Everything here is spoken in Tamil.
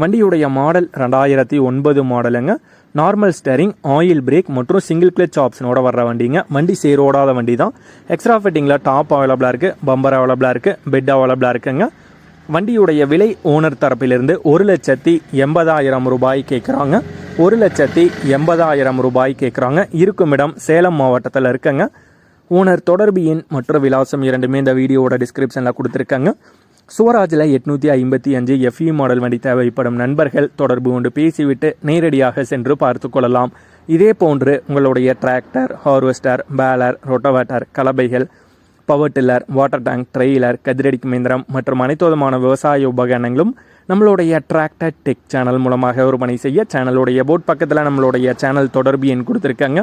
வண்டியுடைய மாடல் ரெண்டாயிரத்தி ஒன்பது மாடலுங்க நார்மல் ஸ்டேரிங் ஆயில் பிரேக் மற்றும் சிங்கிள் கிளச் ஆப்ஷனோட வர்ற வண்டிங்க. வண்டி சேரோடாத வண்டி தான் எக்ஸ்ட்ரா ஃபிட்டிங்கில் டாப் அவைலபிளாக இருக்குது பம்பர் அவைலபிளாக இருக்குது பெட் அவைலபிளாக இருக்குங்க. வண்டியுடைய விலை ஓனர் தரப்பிலிருந்து ஒரு லட்சத்தி எண்பதாயிரம் ரூபாய் கேட்குறாங்க ஒரு லட்சத்தி எண்பதாயிரம் ரூபாய் கேட்குறாங்க இருக்கும் இடம் சேலம் மாவட்டத்தில் இருக்குங்க. ஓனர் தொடர்பு எண் மற்றும் விலாசம் இரண்டுமே இந்த வீடியோவோட டிஸ்கிரிப்ஷனில் கொடுத்துருக்காங்க. சுவராஜில் எட்நூற்றி ஐம்பத்தி அஞ்சு எஃப்இ மாடல் வண்டி தேவைப்படும் நண்பர்கள் தொடர்பு கொண்டு பேசிவிட்டு நேரடியாக சென்று பார்த்து கொள்ளலாம். இதே போன்று உங்களுடைய tractor harvester baler rotavator கலபைகள் power tiller water tank trailer கதிரடிக்கு இயந்திரம் மற்றும் அனைத்து விதமான விவசாய உபகரணங்களும் நம்மளுடைய டிராக்டர் டெக் சேனல் மூலமாக விற்பனை செய்ய சேனலுடைய போட் பக்கத்தில் நம்மளுடைய சேனல் தொடர்பு எண் கொடுத்துருக்காங்க.